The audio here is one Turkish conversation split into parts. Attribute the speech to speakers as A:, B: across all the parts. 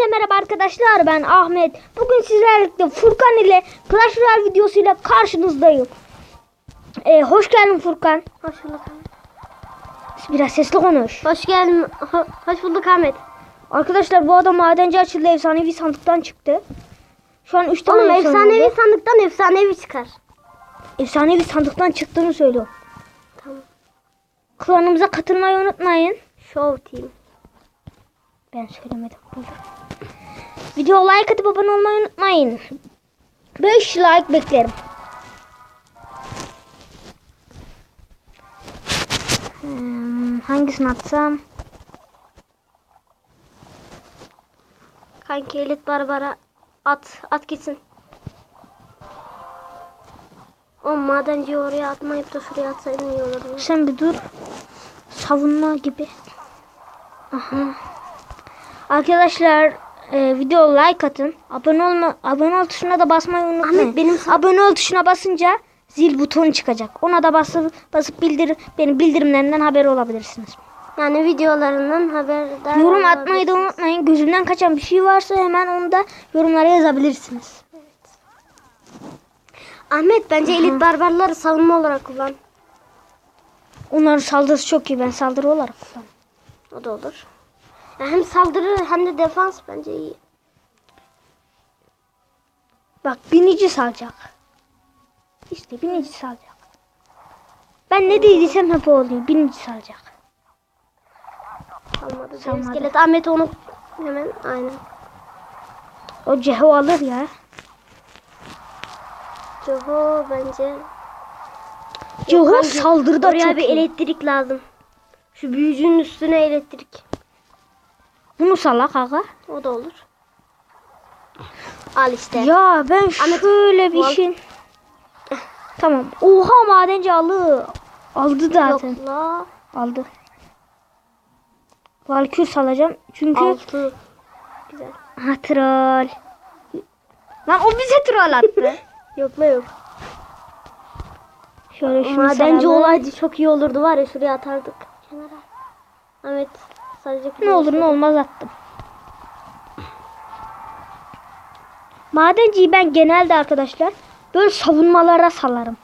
A: Hepinize merhaba arkadaşlar ben Ahmet. Bugün sizlerle Furkan ile Clash Royale videosuyla karşınızdayım. Ee, hoş geldin Furkan.
B: Hoş bulduk.
A: Biraz sesli konuş.
B: Hoş geldin. Ho- hoş bulduk Ahmet.
A: Arkadaşlar bu adam madenci açıldı efsanevi sandıktan çıktı. Şu an 3 tane
B: Oğlum
A: efsane
B: efsanevi
A: oldu.
B: sandıktan efsanevi çıkar.
A: efsanevi sandıktan çıktığını söylüyor.
B: Tamam.
A: Klanımıza katılmayı unutmayın.
B: Show team.
A: Ben söylemedim. Olur. Video like atıp abone olmayı unutmayın. 5 like beklerim. Hmm, hangisini atsam?
B: Kanki elit barbara at at gitsin. O madenciyi oraya atmayıp da şuraya atsaydın iyi olurdu.
A: Sen bir dur. Savunma gibi. Aha. Arkadaşlar e, video like atın. Abone olma abone ol tuşuna da basmayı unutmayın.
B: Ahmet, benim
A: abone ol tuşuna basınca zil butonu çıkacak. Ona da basıp basıp bildir benim bildirimlerimden haber olabilirsiniz.
B: Yani videolarından haberdar
A: Yorum atmayı da unutmayın. Gözümden kaçan bir şey varsa hemen onu da yorumlara yazabilirsiniz.
B: Ahmet bence elit barbarları savunma olarak kullan.
A: Onların saldırısı çok iyi. Ben saldırı olarak kullanıyorum.
B: O da olur. Hem saldırı hem de defans bence iyi.
A: Bak binici salacak. İşte binici salacak. Ben ne dediysem hep o oluyor. Binici salacak.
B: Kalmadı.
A: Salmadı.
B: İskelet Ahmet onu hemen aynen.
A: O ceho alır ya.
B: Joho bence.
A: Ceho saldırıda
B: Oraya
A: çok
B: bir
A: iyi.
B: elektrik lazım. Şu büyücünün üstüne elektrik.
A: Bunu salak aga.
B: O da olur. Al işte.
A: Ya ben
B: Ahmet,
A: şöyle bir şey. Tamam. Oha madenci alı. Aldı zaten.
B: Yok la.
A: Aldı. Valkür salacağım. Çünkü
B: Altı. Güzel.
A: ha troll. Lan o bize troll attı.
B: Yok la yok.
A: Şöyle şunu
B: Madenci
A: salalım.
B: olaydı çok iyi olurdu var ya şuraya atardık. Kenara. Evet. Sadece
A: Ne olur ne olmaz attım. Madenciyi ben genelde arkadaşlar böyle savunmalara salarım.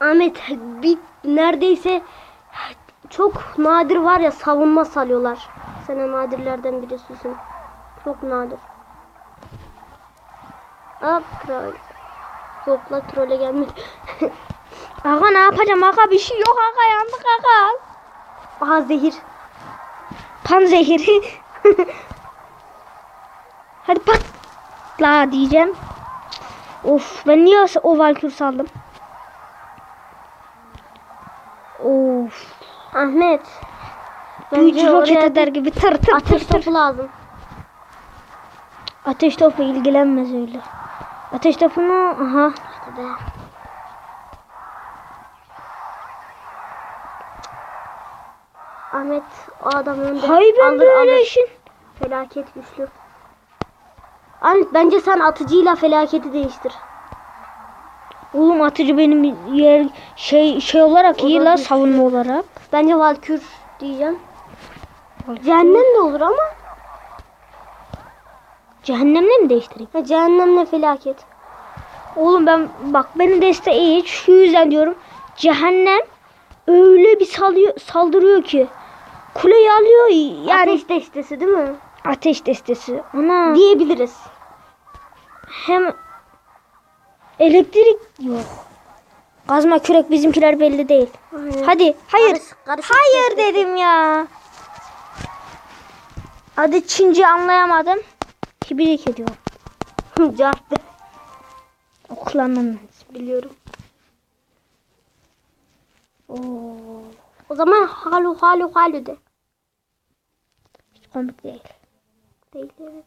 B: Ahmet bir neredeyse çok nadir var ya savunma salıyorlar. Sen nadirlerden birisisin. Çok nadir. Hop troll. Yok la trolle gelmedi.
A: Aga ne yapacağım aga bir şey yok aga yandık aga.
B: Aha zehir.
A: Pan zehiri. Hadi patla diyeceğim. Of ben niye o valkür saldım? Of.
B: Ahmet.
A: Büyücü roket eder gibi tır tır
B: ateş
A: tır tır.
B: topu lazım.
A: Ateş topu ilgilenmez öyle. Ateş topunu aha.
B: Be. Ahmet o adam önde.
A: Hay ben
B: Alır,
A: böyle
B: alır.
A: işin.
B: Felaket güçlü. Ahmet bence sen atıcıyla felaketi değiştir.
A: Oğlum atıcı benim yer şey şey olarak
B: O
A: iyi la savunma olarak.
B: Bence Valkür diyeceğim. Cehennem de olur ama.
A: Cehennemle mi değiştireyim?
B: Ha, cehennemle felaket.
A: Oğlum ben bak benim deste iyi. Şu yüzden diyorum. Cehennem öyle bir salıyor, saldırıyor ki. Kuleyi alıyor yani
B: Ateş destesi değil mi?
A: ateş destesi. Ana
B: Diyebiliriz.
A: hem elektrik yok. Kazma kürek bizimkiler belli değil.
B: Aynen.
A: Hadi hayır.
B: Karış- karışık
A: hayır
B: destesi.
A: dedim ya. Hadi Çince anlayamadım. Kibirlik ediyorum.
B: Carttı.
A: Oklanmam
B: Biliyorum.
A: Oo,
B: O zaman halu halu halu de.
A: Komik değil.
B: Değil evet.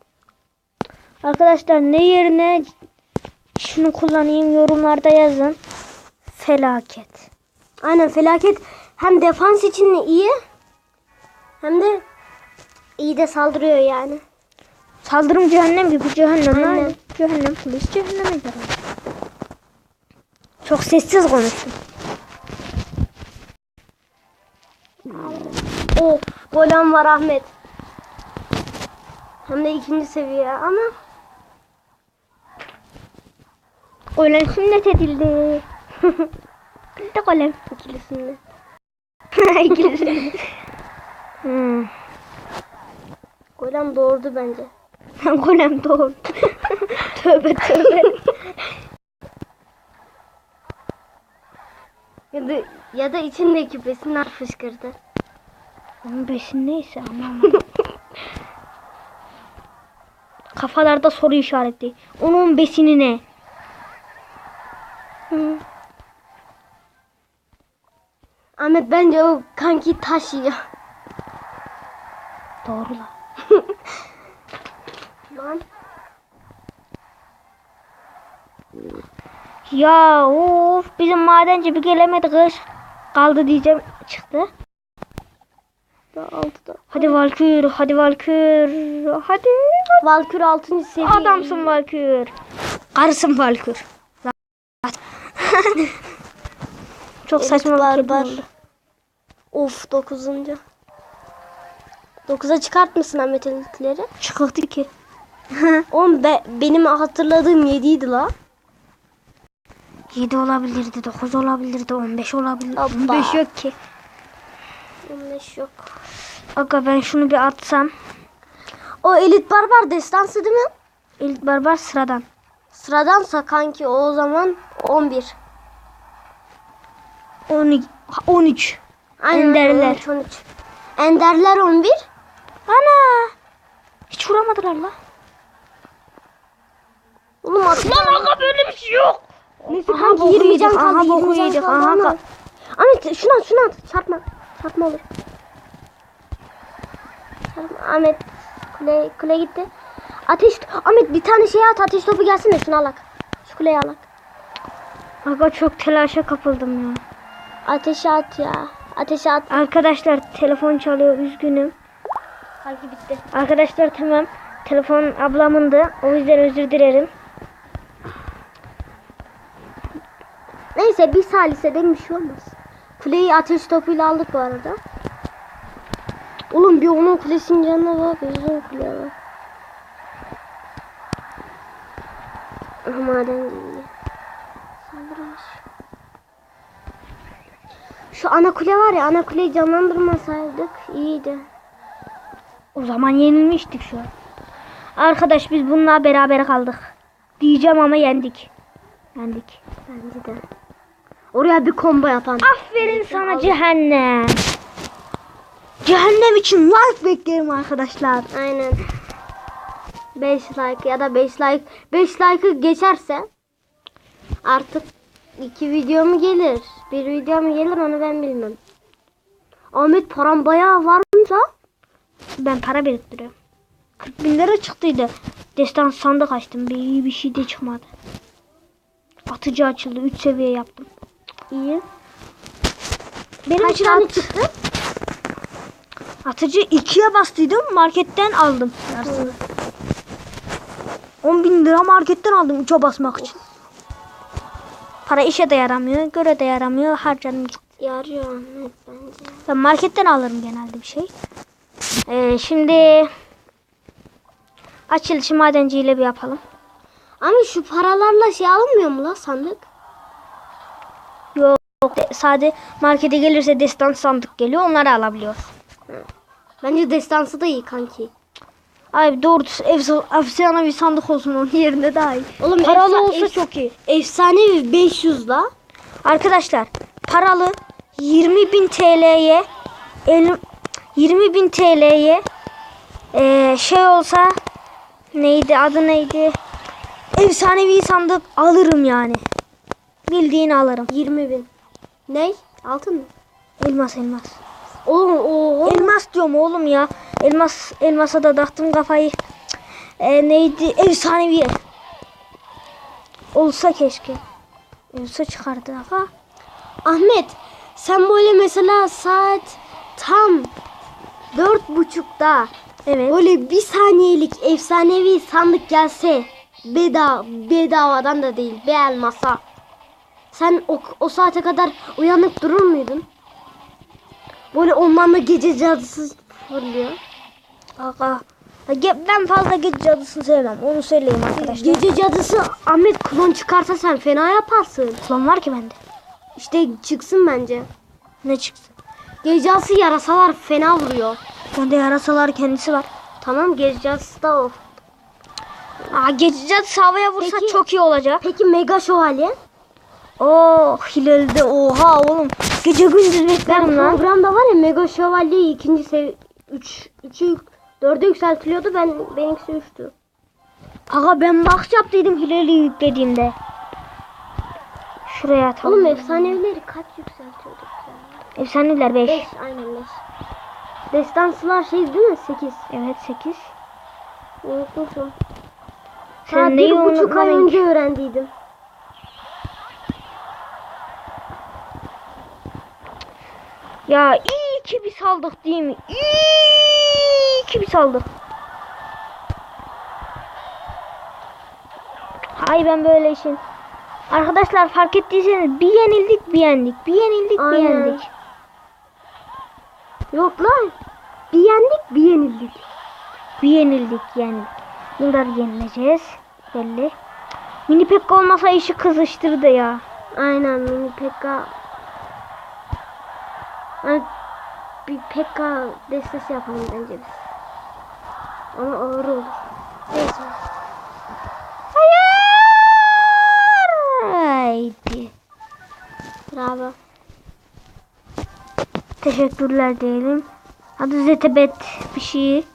A: Arkadaşlar ne yerine şunu kullanayım yorumlarda yazın. Felaket.
B: Aynen felaket hem defans için iyi hem de iyi de saldırıyor yani.
A: Saldırım cehennem gibi cehennem.
B: Aynen.
A: Aynen. Cehennem polis cehenneme gider. Çok sessiz konuştum. Of.
B: Golem var Ahmet. Hem de ikinci seviye ama
A: Golem sünnet edildi. Gitti golem.
B: ikili sünnet.
A: İkilisi. hmm.
B: Golem doğurdu bence.
A: golem doğdu. tövbe tövbe.
B: Ya da ya da içindeki besinler fışkırdı.
A: Onun besin neyse ama. Kafalarda soru işareti. Onun besini ne?
B: Hı. Ahmet bence o kanki taş yiyor.
A: Doğru la.
B: Lan.
A: Ya of bizim madenci bir gelemedi kız. Kaldı diyeceğim çıktı.
B: Daha altıda.
A: Hadi Valkür, hadi Valkür. Hadi.
B: Valkür 6. seviye.
A: Adamsın Valkür. Karısın Valkür. Çok
B: Elit
A: saçma
B: barbar.
A: oldu.
B: Of 9. 9'a çıkartmışsın Ahmet elitleri.
A: Çıkarttı ki.
B: Oğlum be, benim hatırladığım 7 idi la.
A: 7 olabilirdi, 9 olabilirdi, 15 olabilirdi.
B: Hoppa.
A: 15 yok ki.
B: 15 yok.
A: Aga ben şunu bir atsam.
B: O elit barbar destansı değil mi?
A: İlk barbar sıradan.
B: Sıradansa kanki o zaman 11.
A: 12, 13.
B: Aynen,
A: Enderler.
B: 13, 13. Enderler 11.
A: Ana! Hiç vuramadılar la.
B: Oğlum at.
A: Lan aga böyle bir şey yok.
B: Neyse
A: Aha,
B: kanki
A: boku
B: 20 can
A: yedik,
B: kaldı.
A: aha,
B: 20
A: boku yedik, aha,
B: Ahmet şunu at. Çarpma. Çarpma olur. Çarpma. Ahmet kule, kule gitti. Ateş Ahmet bir tane şey at ateş topu gelsin de şunu alak. Şu kuleyi alak.
A: Aga çok telaşa kapıldım ya.
B: Ateşe at ya. Ateşe at.
A: Arkadaşlar telefon çalıyor üzgünüm.
B: Kanki bitti.
A: Arkadaşlar tamam. Telefon ablamındı. O yüzden özür dilerim.
B: Neyse bir saliseden bir şey olmaz. Kuleyi ateş topuyla aldık bu arada. Oğlum bir onun kulesinin canına bak. Güzel kule var. Maden geliyor. Saldıraş. Şu ana kule var ya ana kuleyi canlandırmasaydık iyiydi.
A: O zaman yenilmiştik şu an. Arkadaş biz bununla beraber kaldık. Diyeceğim ama yendik. Yendik.
B: Bence de. Oraya bir combo yapan.
A: Aferin sana cehennem. Cehennem için like beklerim arkadaşlar.
B: Aynen. 5 like ya da 5 like 5 like'ı geçerse artık iki video mu gelir? Bir video mu gelir onu ben bilmem. Ahmet param bayağı varmış ha.
A: Ben para biriktiriyorum. 40 bin lira çıktıydı. Destan sandık açtım. Bir bir şey de çıkmadı. Atıcı açıldı. 3 seviye yaptım.
B: İyi.
A: Benim
B: Kaç tane
A: at-
B: çıktı?
A: atıcı 2'ye bastıydım. Marketten aldım. yarısını. 10 bin lira marketten aldım 3'e basmak için. Para işe de yaramıyor. Göre de yaramıyor. Harcadım.
B: Yarıyor Ahmet bence.
A: Ben marketten alırım genelde bir şey. Ee, şimdi açılışı madenciyle bir yapalım.
B: Ama şu paralarla şey alınmıyor mu la sandık?
A: Sade markete gelirse destan sandık geliyor. Onları alabiliyor.
B: Bence destansı da iyi kanki.
A: Ay efsa- efsane bir sandık olsun onun yerine daha iyi.
B: Oğlum
A: Paralı olsa çok iyi.
B: Efsanevi 500 la.
A: Arkadaşlar paralı 20 bin TL'ye 20 bin TL'ye eee, şey olsa neydi adı neydi efsanevi sandık alırım yani. Bildiğin alırım.
B: 20 bin. Ne? Altın mı?
A: Elmas elmas.
B: Oğlum oho.
A: Elmas diyorum oğlum ya. Elmas elmasa da taktım kafayı. E, neydi? Efsanevi. Olsa keşke. Olsa çıkardı ama.
B: Ahmet sen böyle mesela saat tam dört buçukta
A: Evet.
B: böyle bir saniyelik efsanevi sandık gelse bedava bedavadan da değil bir elmasa sen o, o saate kadar uyanık durur muydun? Böyle ormanda gece cadısı fırlıyor.
A: Aga. Ben fazla gece cadısını sevmem. Onu söyleyeyim arkadaşlar.
B: Gece cadısı Ahmet klon çıkarsa sen fena yaparsın.
A: Plan var ki bende.
B: İşte çıksın bence.
A: Ne çıksın?
B: Gece cadısı yarasalar fena vuruyor.
A: Bende yarasalar kendisi var.
B: Tamam gece cadısı da o.
A: Aa, gece cadısı havaya vursa
B: Peki-
A: çok iyi olacak.
B: Peki mega şövalye?
A: Oo Hilal'de oha oğlum. Gece gündüz beklerim lan.
B: Programda var ya mega şövalye ikinci sev 3 3'ü 4'e yükseltiliyordu. Ben benimkisi 3'tü.
A: Aga ben box yaptıydım Hilal'i yüklediğimde. Şuraya atalım.
B: Oğlum efsanevileri kaç yükseltiyorduk ya?
A: Efsaneler 5.
B: 5 aynen 5. Destansılar şey değil mi? 8.
A: Evet 8.
B: Unutmuşum.
A: Sen neyi
B: bir buçuk ay önce öğrendiydim.
A: Ya iyi ki bir saldık değil mi? İyi ki bir saldık. Hay ben böyle işin. Arkadaşlar fark ettiyseniz bir yenildik bir yendik. Bir yenildik bir
B: Aynen.
A: yendik.
B: Yok lan. Bir yendik bir yenildik.
A: Bir yenildik yenildik. Bunları yenileceğiz. Belli. Mini Pekka olmasa işi kızıştırdı ya.
B: Aynen mini Pekka. Bir Pekka destesi yapalım bence biz. Ama ağır olur. Neyse.
A: Haydi.
B: Bravo.
A: Teşekkürler diyelim. Adı Zetebet bir şey.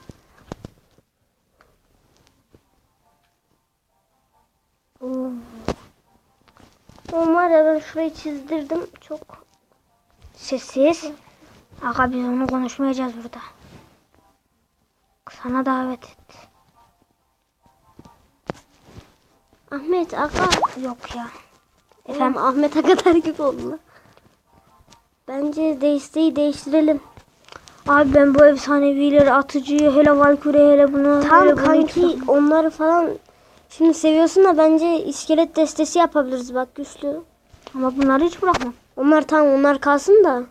B: Ya ben şurayı çizdirdim. Çok
A: Sessiz. Aga biz onu konuşmayacağız burada. Sana davet et.
B: Ahmet Aga.
A: Yok ya.
B: Efendim
A: Efendim
B: Ahmet Aga gibi oldu. Bence desteği değiştirelim.
A: abi ben bu efsanevileri atıcıyı hele Valkyrie hele bunu
B: Tam
A: hele bunu
B: kanki
A: hiç-
B: onları falan şimdi seviyorsun da bence iskelet destesi yapabiliriz bak güçlü.
A: Ama bunları hiç bırakmam.
B: Onlar tam onlar kalsın da.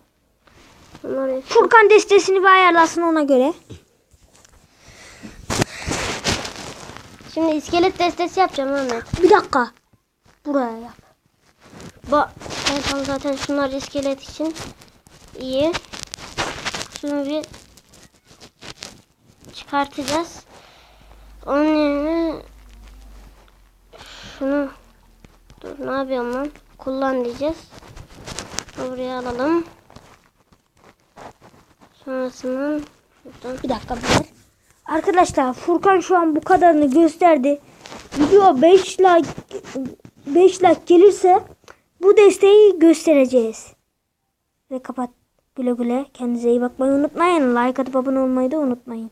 B: Onlar
A: Furkan destesini bir ayarlasın ona göre.
B: Şimdi iskelet destesi yapacağım Ahmet.
A: Bir dakika. Buraya yap.
B: Bak ben tam zaten şunlar iskelet için iyi. Şunu bir çıkartacağız. Onun yerine şunu ne yapıyorum lan? Kullan diyeceğiz. Buraya alalım. Sonrasının şuradan
A: Bir dakika bir. Arkadaşlar Furkan şu an bu kadarını gösterdi. Video 5 like 5 like gelirse bu desteği göstereceğiz. Ve kapat. Güle güle. Kendinize iyi bakmayı unutmayın. Like atıp abone olmayı da unutmayın.